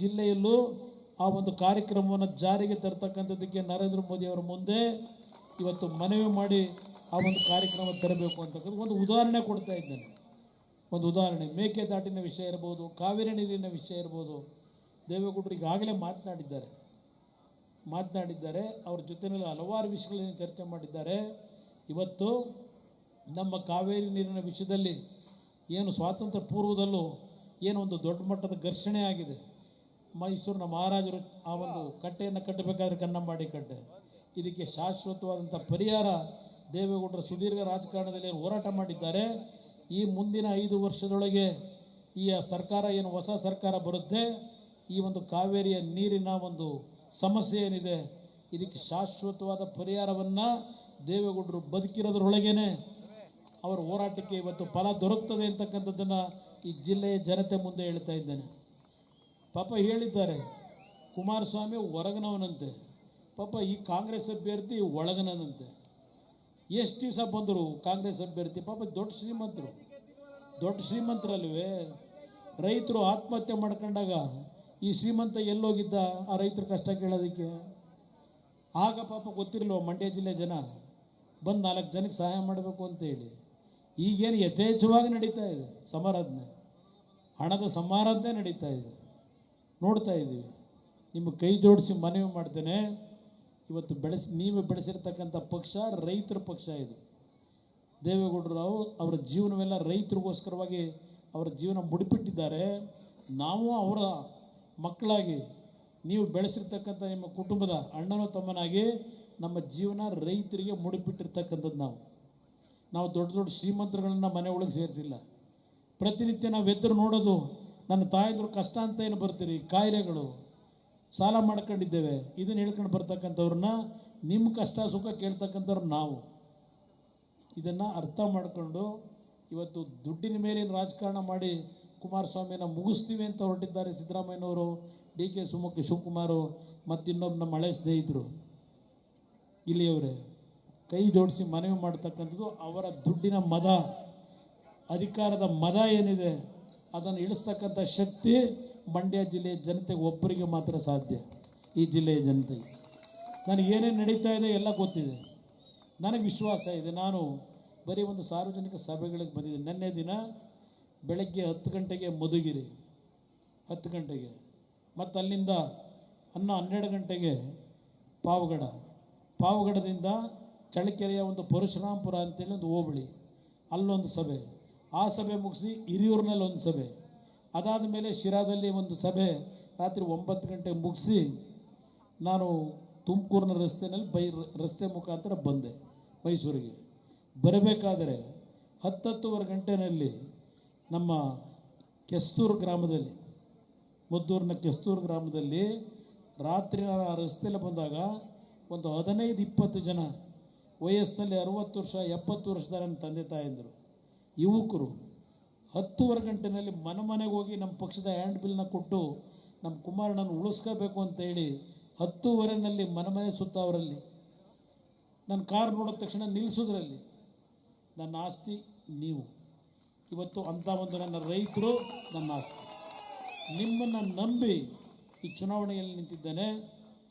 ಜಿಲ್ಲೆಯಲ್ಲೂ ಆ ಒಂದು ಕಾರ್ಯಕ್ರಮವನ್ನು ಜಾರಿಗೆ ತರ್ತಕ್ಕಂಥದ್ದಕ್ಕೆ ನರೇಂದ್ರ ಮೋದಿ ಅವರ ಮುಂದೆ ಇವತ್ತು ಮನವಿ ಮಾಡಿ ಆ ಒಂದು ಕಾರ್ಯಕ್ರಮ ತರಬೇಕು ಅಂತಕ್ಕಂಥ ಒಂದು ಉದಾಹರಣೆ ಕೊಡ್ತಾ ಇದ್ದೇನೆ. ಒಂದು ಉದಾಹರಣೆ ಮೇಕೆದಾಟಿನ ವಿಷಯ ಇರ್ಬೋದು, ಕಾವೇರಿ ನೀರಿನ ವಿಷಯ ಇರ್ಬೋದು. ದೇವೇಗೌಡರು ಈಗಾಗಲೇ ಮಾತನಾಡಿದ್ದಾರೆ. ಮಾತನಾಡಿದ್ದಾರೆ, ಅವ್ರ ಜೊತೆಯಲ್ಲಿ ಹಲವಾರು ವಿಷಯಗಳನ್ನು ಚರ್ಚೆ ಮಾಡಿದ್ದಾರೆ. ಇವತ್ತು ನಮ್ಮ ಕಾವೇರಿ ನೀರಿನ ವಿಷಯದಲ್ಲಿ ಏನು ಸ್ವಾತಂತ್ರ್ಯ ಪೂರ್ವದಲ್ಲೂ ಏನು ಒಂದು ದೊಡ್ಡ ಮಟ್ಟದ ಘರ್ಷಣೆ ಆಗಿದೆ. ಮೈಸೂರಿನ ಮಹಾರಾಜರು ಆ ಒಂದು ಕಟ್ಟೆಯನ್ನು ಕಟ್ಟಬೇಕಾದ್ರೆ ಕನ್ನಂಬಾಡಿ ಕಟ್ಟೆ. ಇದಕ್ಕೆ ಶಾಶ್ವತವಾದಂಥ ಪರಿಹಾರ ದೇವೇಗೌಡರು ಸುದೀರ್ಘ ರಾಜಕಾರಣದಲ್ಲಿ ಹೋರಾಟ ಮಾಡಿದ್ದಾರೆ. ಈ ಮುಂದಿನ ಐದು ವರ್ಷದೊಳಗೆ ಈ ಸರ್ಕಾರ ಏನು ಹೊಸ ಸರ್ಕಾರ ಬರುತ್ತೆ. ಈ ಒಂದು ಕಾವೇರಿಯ ನೀರಿನ ಒಂದು ಸಮಸ್ಯೆ ಏನಿದೆ, ಇದಕ್ಕೆ ಶಾಶ್ವತವಾದ ಪರಿಹಾರವನ್ನು ದೇವೇಗೌಡರು ಬದುಕಿರೋದ್ರೊಳಗೇನೆ ಅವರ ಹೋರಾಟಕ್ಕೆ ಇವತ್ತು ಫಲ ದೊರಕ್ತದೆ ಅಂತಕ್ಕಂಥದ್ದನ್ನು ಈ ಜಿಲ್ಲೆಯ ಜನತೆ ಮುಂದೆ ಹೇಳ್ತಾ ಇದ್ದೇನೆ. ಪಾಪ ಹೇಳಿದ್ದಾರೆ, ಕುಮಾರಸ್ವಾಮಿ ಹೊರಗನವನಂತೆ, ಪಾಪ ಈ ಕಾಂಗ್ರೆಸ್ ಅಭ್ಯರ್ಥಿ ಒಳಗನನಂತೆ. ಎಷ್ಟು ದಿವಸ ಬಂದರು ಕಾಂಗ್ರೆಸ್ ಅಭ್ಯರ್ಥಿ, ಪಾಪ ದೊಡ್ಡ ಶ್ರೀಮಂತರು, ದೊಡ್ಡ ಶ್ರೀಮಂತರಲ್ವೇ? ರೈತರು ಆತ್ಮಹತ್ಯೆ ಮಾಡ್ಕೊಂಡಾಗ ಈ ಶ್ರೀಮಂತ ಎಲ್ಲೋಗಿದ್ದ ಆ ರೈತರ ಕಷ್ಟ ಕೇಳೋದಕ್ಕೆ? ಆಗ ಪಾಪ ಗೊತ್ತಿರಲ್ವ ಮಂಡ್ಯ ಜಿಲ್ಲೆ ಜನ, ಬಂದು ನಾಲ್ಕು ಜನಕ್ಕೆ ಸಹಾಯ ಮಾಡಬೇಕು ಅಂತೇಳಿ ಈಗೇನು ಯಥೇಚ್ಛವಾಗಿ ನಡೀತಾ ಇದೆ, ಸಮಾರಾಧನೆ, ಹಣದ ಸಮಾರಾಧನೆ ನಡೀತಾ ಇದೆ. ನೋಡ್ತಾ ಇದ್ದೀವಿ. ನಿಮ್ಮ ಕೈ ಜೋಡಿಸಿ ಮನವಿ ಮಾಡ್ತೇನೆ. ಇವತ್ತು ಬೆಳೆಸಿ, ನೀವು ಬೆಳೆಸಿರ್ತಕ್ಕಂಥ ಪಕ್ಷ ರೈತರ ಪಕ್ಷ ಇದು. ದೇವೇಗೌಡರು ಅವು- ಅವರ ಜೀವನವೆಲ್ಲ ರೈತರಿಗೋಸ್ಕರವಾಗಿ ಅವರ ಜೀವನ ಮುಡಿಪಿಟ್ಟಿದ್ದಾರೆ. ನಾವು ಅವರ ಮಕ್ಕಳಾಗಿ, ನೀವು ಬೆಳೆಸಿರ್ತಕ್ಕಂಥ ನಿಮ್ಮ ಕುಟುಂಬದ ಅಣ್ಣನೋ ತಮ್ಮನಾಗಿ ನಮ್ಮ ಜೀವನ ರೈತರಿಗೆ ಮುಡಿಪಿಟ್ಟಿರ್ತಕ್ಕಂಥದ್ದು ನಾವು. ನಾವು ದೊಡ್ಡ ದೊಡ್ಡ ಶ್ರೀಮಂತರುಗಳನ್ನ ಮನೆ ಒಳಗೆ ಸೇರಿಸಿಲ್ಲ. ಪ್ರತಿನಿತ್ಯ ನಾವು ಎದುರು ನೋಡೋದು ನನ್ನ ತಾಯಂದ್ರು ಕಷ್ಟ ಅಂತ ಏನು ಬರ್ತೀರಿ? ಕಾಯಿಲೆಗಳು. ಸಾಲ ಮಾಡ್ಕೊಂಡಿದ್ದೇವೆ. ಇದನ್ನು ಹೇಳ್ಕೊಂಡು ಬರ್ತಕ್ಕಂಥವ್ರನ್ನ ನಿಮ್ಮ ಕಷ್ಟ, ಸುಖ ಕೇಳ್ತಕ್ಕಂಥವ್ರು ನಾವು. ಇದನ್ನು ಅರ್ಥ ಮಾಡಿಕೊಂಡು ಇವತ್ತು ದುಡ್ಡಿನ ಮೇಲಿನ ರಾಜಕಾರಣ ಮಾಡಿ ಕುಮಾರಸ್ವಾಮಿನ ಮುಗಿಸ್ತೀವಿ ಅಂತ ಹೊರಟಿದ್ದಾರೆ ಸಿದ್ದರಾಮಯ್ಯನವರು, ಡಿ ಕೆ ಸುಮುಖ ಶಿವಕುಮಾರು ಮತ್ತು ಇನ್ನೊಬ್ಬ ನಮ್ಮ ಹಳೆ ಸ್ನೇಹಿತರು. ಇಲ್ಲಿಯವರೇ. ಕೈ ಜೋಡಿಸಿ ಮನವಿ ಮಾಡ್ತಕ್ಕಂಥದ್ದು ಅವರ ದುಡ್ಡಿನ ಮದ. ಅಧಿಕಾರದ ಮದ ಏನಿದೆ? ಅದನ್ನು ಇಳಿಸ್ತಕ್ಕಂಥ ಶಕ್ತಿ ಮಂಡ್ಯ ಜಿಲ್ಲೆಯ ಜನತೆಗೆ ಒಬ್ಬರಿಗೆ ಮಾತ್ರ ಸಾಧ್ಯ. ಈ ಜಿಲ್ಲೆಯ ಜನತೆಗೆ. ನನಗೇನೇನು ನಡೀತಾ ಇದೆ ಎಲ್ಲ ಗೊತ್ತಿದೆ. ನನಗೆ ವಿಶ್ವಾಸ ಇದೆ. ನಾನು ಬರೀ ಒಂದು ಸಾರ್ವಜನಿಕ ಸಭೆಗಳಿಗೆ ಬಂದಿದ್ದೆ ನಿನ್ನೆ ದಿನ ಬೆಳಗ್ಗೆ ಹತ್ತು ಗಂಟೆಗೆ ಮಧುಗಿರಿ. ಹತ್ತು ಗಂಟೆಗೆ. ಮತ್ತು ಅಲ್ಲಿಂದ ಅನ್ನ ಹನ್ನೆರಡು ಗಂಟೆಗೆ ಪಾವಗಡ. ಪಾವಗಡದಿಂದ ಚಳ್ಳಕೆರೆಯ ಒಂದು ಪರಶುರಾಂಪುರ ಅಂತೇಳಿ ಒಂದು ಹೋಬಳಿ. ಅಲ್ಲೊಂದು ಸಭೆ. ಆ ಸಭೆ ಮುಗಿಸಿ ಹಿರಿಯೂರಿನಲ್ಲಿ ಒಂದು ಸಭೆ. ಅದಾದ ಮೇಲೆ ಶಿರಾದಲ್ಲಿ ಒಂದು ಸಭೆ ರಾತ್ರಿ ಒಂಬತ್ತು ಗಂಟೆಗೆ ಮುಗಿಸಿ ನಾನು ತುಮಕೂರಿನ ರಸ್ತೆಯಲ್ಲಿ ಬೈ ರಸ್ತೆ ಮುಖಾಂತರ ಬಂದೆ ಮೈಸೂರಿಗೆ. ಬರಬೇಕಾದರೆ ಹತ್ತತ್ತುವರೆ ಗಂಟೆನಲ್ಲಿ ನಮ್ಮ ಕೆಸ್ತೂರು ಗ್ರಾಮದಲ್ಲಿ, ಮದ್ದೂರಿನ ಕೆಸ್ತೂರು ಗ್ರಾಮದಲ್ಲಿ ರಾತ್ರಿ ನಾನು ಆ ರಸ್ತೆಯಲ್ಲಿ ಬಂದಾಗ ಒಂದು ಹದಿನೈದು ಇಪ್ಪತ್ತು ಜನ ವಯಸ್ಸಿನಲ್ಲಿ ಅರುವತ್ತು ವರ್ಷ, ಎಪ್ಪತ್ತು ವರ್ಷದ ನನ್ನ ತಂದೆ ತಾಯಂದರು. ಯುವಕರು ಹತ್ತುವರೆ ಗಂಟೆನಲ್ಲಿ ಮನೆ ಮನೆಗೆ ಹೋಗಿ ನಮ್ಮ ಪಕ್ಷದ ಹ್ಯಾಂಡ್ ಬಿಲ್ನ ಕೊಟ್ಟು ನಮ್ಮ ಕುಮಾರಣ್ಣನ ಉಳಿಸ್ಕೋಬೇಕು ಅಂತೇಳಿ ಹತ್ತುವರೆನಲ್ಲಿ ಮನೆ ಮನೆ ಸುತ್ತ ಅವರಲ್ಲಿ. ನನ್ನ ಕಾರ್ ನೋಡಿದ ತಕ್ಷಣ ನಿಲ್ಲಿಸೋದ್ರಲ್ಲಿ, ನನ್ನ ಆಸ್ತಿ ನೀವು. ಇವತ್ತು ಅಂಥ ಒಂದು ನನ್ನ ರೈತರು ನನ್ನ ಆಸ್ತಿ. ನಿಮ್ಮನ್ನು ನಂಬಿ ಈ ಚುನಾವಣೆಯಲ್ಲಿ ನಿಂತಿದ್ದೇನೆ.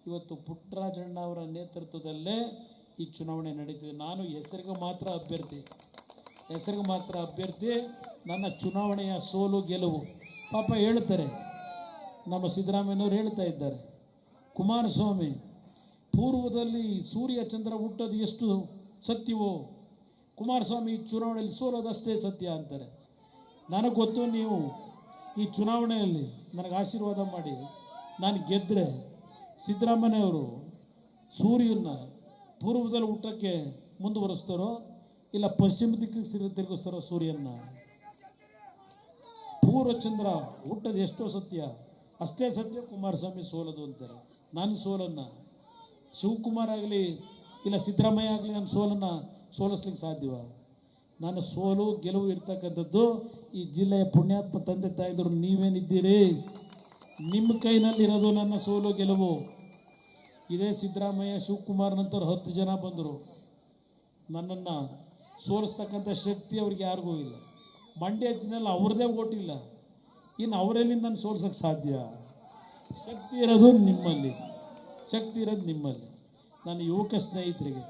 ಇವತ್ತು ಪುಟ್ಟರಾಜಣ್ಣ ಅವರ ನೇತೃತ್ವದಲ್ಲೇ ಈ ಚುನಾವಣೆ ನಡೀತಿದೆ. ನಾನು ಹೆಸರಿಗೆ ಮಾತ್ರ ಅಭ್ಯರ್ಥಿ. ಹೆಸರಿಗೆ ಮಾತ್ರ ಅಭ್ಯರ್ಥಿ, ನನ್ನ ಚುನಾವಣೆಯ ಸೋಲು ಗೆಲುವು. ಪಾಪ ಹೇಳ್ತಾರೆ. ನಮ್ಮ ಸಿದ್ದರಾಮಯ್ಯನವರು ಹೇಳ್ತಾ ಇದ್ದಾರೆ. ಕುಮಾರಸ್ವಾಮಿ, ಪೂರ್ವದಲ್ಲಿ ಸೂರ್ಯ ಚಂದ್ರ ಹುಟ್ಟೋದು ಎಷ್ಟು ಸತ್ಯವೋ? ಕುಮಾರಸ್ವಾಮಿ ಈ ಚುನಾವಣೆಯಲ್ಲಿ ಸೋಲೋದಷ್ಟೇ ಸತ್ಯ ಅಂತಾರೆ. ನನಗೆ ಗೊತ್ತು, ನೀವು ಈ ಚುನಾವಣೆಯಲ್ಲಿ ನನಗೆ ಆಶೀರ್ವಾದ ಮಾಡಿ. ನಾನು ಗೆದ್ದರೆ ಸಿದ್ದರಾಮಯ್ಯವರು ಸೂರ್ಯನ ಪೂರ್ವದಲ್ಲಿ ಹುಟ್ಟಕ್ಕೆ ಮುಂದುವರಿಸ್ತಾರೋ ಇಲ್ಲ ಪಶ್ಚಿಮ ದಿಕ್ಕಿಗೆ ತಿರುಗಿಸ್ತಾರೋ ಸೂರ್ಯನ ಪೂರ್ವ ಚಂದ್ರ ಹುಟ್ಟದ ಎಷ್ಟೋ ಸತ್ಯ. ಅಷ್ಟೇ ಸತ್ಯ ಕುಮಾರಸ್ವಾಮಿ ಸೋಲದು ಅಂತಾರೆ. ನನ್ನ ಸೋಲನ್ನ. ಶಿವಕುಮಾರ್ ಆಗಲಿ, ಇಲ್ಲ ಸಿದ್ದರಾಮಯ್ಯ ಆಗಲಿ ನನ್ನ ಸೋಲನ್ನು ಸೋಲಿಸ್ಲಿಕ್ಕೆ ಸಾಧ್ಯವ? ನನ್ನ ಸೋಲು, ಗೆಲುವು ಇರ್ತಕ್ಕಂಥದ್ದು ಈ ಜಿಲ್ಲೆಯ ಪುಣ್ಯಾತ್ಮ ತಂದೆ ತಾಯಿದ್ರು ನೀವೇನಿದ್ದೀರಿ ನಿಮ್ಮ ಕೈನಲ್ಲಿರೋದು ನನ್ನ ಸೋಲು, ಗೆಲುವು. ಇದೇ ಸಿದ್ದರಾಮಯ್ಯ, ಶಿವಕುಮಾರ್ ನಂತರ ಹತ್ತು ಜನ ಬಂದರು. ನನ್ನನ್ನು ಸೋಲಿಸ್ತಕ್ಕಂಥ ಶಕ್ತಿ ಅವ್ರಿಗೆ ಯಾರಿಗೂ ಇಲ್ಲ. ಮಂಡ್ಯ ಜಿಲ್ಲೆಯಲ್ಲಿ ಅವ್ರದ್ದೇ ಓಟಿಲ್ಲ. ಇನ್ನು ಅವರೆಲ್ಲಿಂದ ನಾನು ಸೋಲ್ಸೋಕ್ಕೆ ಸಾಧ್ಯ? ಶಕ್ತಿ ಇರೋದು ನಿಮ್ಮಲ್ಲಿ. ಶಕ್ತಿ ಇರೋದು ನಿಮ್ಮಲ್ಲಿ. ನನ್ನ ಯುವಕ ಸ್ನೇಹಿತರಿಗೆ,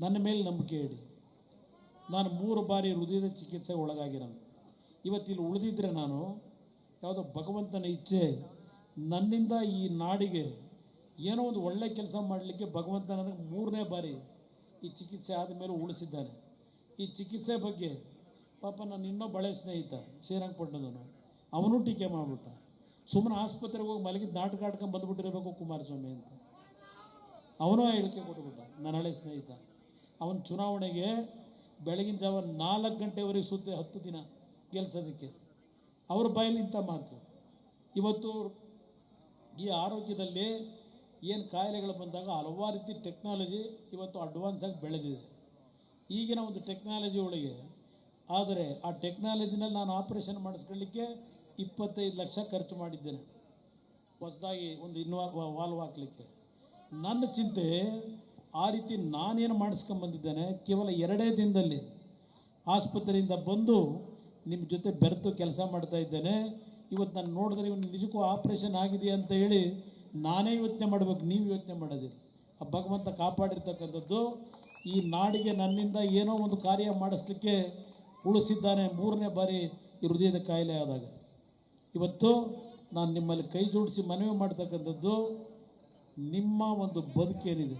ನನ್ನ ಮೇಲೆ ನಂಬಿಕೆ ಇಡಿ. ನಾನು ಮೂರು ಬಾರಿ ಹೃದಯದ ಚಿಕಿತ್ಸೆ ಒಳಗಾಗಿರೋನು. ಇವತ್ತಿಲ್ಲಿ ಉಳಿದಿದ್ದರೆ ನಾನು ಯಾವುದೋ ಭಗವಂತನ ಇಚ್ಛೆ, ನನ್ನಿಂದ ಈ ನಾಡಿಗೆ ಏನೋ ಒಂದು ಒಳ್ಳೆ ಕೆಲಸ ಮಾಡಲಿಕ್ಕೆ ಭಗವಂತ ನನಗೆ ಮೂರನೇ ಬಾರಿ ಈ ಚಿಕಿತ್ಸೆ ಆದಮೇಲೆ ಉಳಿಸಿದ್ದಾನೆ. ಈ ಚಿಕಿತ್ಸೆ ಬಗ್ಗೆ ಪಾಪ ನನ್ನ ಇನ್ನೂ ಬಳೆ ಸ್ನೇಹಿತ ಶ್ರೀರಂಗಪಟ್ಟಣದವನು. ಅವನು ಟೀಕೆ ಮಾಡಿಬಿಟ್ಟ. ಸುಮ್ಮನೆ ಆಸ್ಪತ್ರೆಗೆ ಹೋಗಿ ಮಲಗಿದ ನಾಟಕ ಆಡ್ಕೊಂಡು ಬಂದುಬಿಟ್ಟಿರಬೇಕು ಕುಮಾರಸ್ವಾಮಿ ಅಂತ. ಅವನು ಹೇಳಿಕೆ ಕೊಟ್ಬಿಟ್ಟ, ನನ್ನ ಹಳೆ ಸ್ನೇಹಿತ, ಅವನ ಚುನಾವಣೆಗೆ ಬೆಳಗಿನ ಜಾವ ನಾಲ್ಕು ಗಂಟೆವರೆಗೆ ಸುತ್ತ ಹತ್ತು ದಿನ ಗೆಲ್ಸೋದಕ್ಕೆ. ಅವ್ರ ಬಾಯಲ್ಲಿ ಇಂಥ ಮಾತು. ಇವತ್ತು ಈ ಆರೋಗ್ಯದಲ್ಲಿ ಏನು ಕಾಯಿಲೆಗಳು ಬಂದಾಗ ಹಲವಾರು ರೀತಿ ಟೆಕ್ನಾಲಜಿ ಇವತ್ತು ಅಡ್ವಾನ್ಸ್ ಆಗಿ ಬೆಳೆದಿದೆ. ಈಗಿನ ಒಂದು ಟೆಕ್ನಾಲಜಿ ಒಳಗೆ, ಆದರೆ ಆ ಟೆಕ್ನಾಲಜಿನಲ್ಲಿ ನಾನು ಆಪರೇಷನ್ ಮಾಡಿಸ್ಕೊಳ್ಳಿಕ್ಕೆ ಇಪ್ಪತ್ತೈದು ಲಕ್ಷ ಖರ್ಚು ಮಾಡಿದ್ದೇನೆ. ಹೊಸದಾಗಿ ಒಂದು ಇನ್ವಾ ವಾಲ್ವ್ ಹಾಕ್ಲಿಕ್ಕೆ. ನನ್ನ ಚಿಂತೆ, ಆ ರೀತಿ ನಾನೇನು ಮಾಡಿಸ್ಕೊಂಬಂದಿದ್ದೇನೆ ಕೇವಲ ಎರಡೇ ದಿನದಲ್ಲಿ ಆಸ್ಪತ್ರೆಯಿಂದ ಬಂದು ನಿಮ್ಮ ಜೊತೆ ಬೆರೆತು ಕೆಲಸ ಮಾಡ್ತಾ ಇದ್ದೇನೆ. ಇವತ್ತು ನಾನು ನೋಡಿದ್ರೆ ಇವನು ನಿಜಕ್ಕೂ ಆಪ್ರೇಷನ್ ಆಗಿದೆ ಅಂತ ಹೇಳಿ ನಾನೇ ಯೋಚನೆ ಮಾಡಬೇಕು, ನೀವು ಯೋಚನೆ ಮಾಡೋದಿಲ್ಲ. ಆ ಭಗವಂತ ಕಾಪಾಡಿರ್ತಕ್ಕಂಥದ್ದು ಈ ನಾಡಿಗೆ ನನ್ನಿಂದ ಏನೋ ಒಂದು ಕಾರ್ಯ ಮಾಡಿಸ್ಲಿಕ್ಕೆ ಉಳಿಸಿದ್ದಾನೆ ಮೂರನೇ ಬಾರಿ ಈ ಹೃದಯದ ಕಾಯಿಲೆ ಆದಾಗ. ಇವತ್ತು ನಾನು ನಿಮ್ಮಲ್ಲಿ ಕೈ ಜೋಡಿಸಿ ಮನವಿ ಮಾಡ್ತಕ್ಕಂಥದ್ದು ನಿಮ್ಮ ಒಂದು ಬದುಕೇನಿದೆ.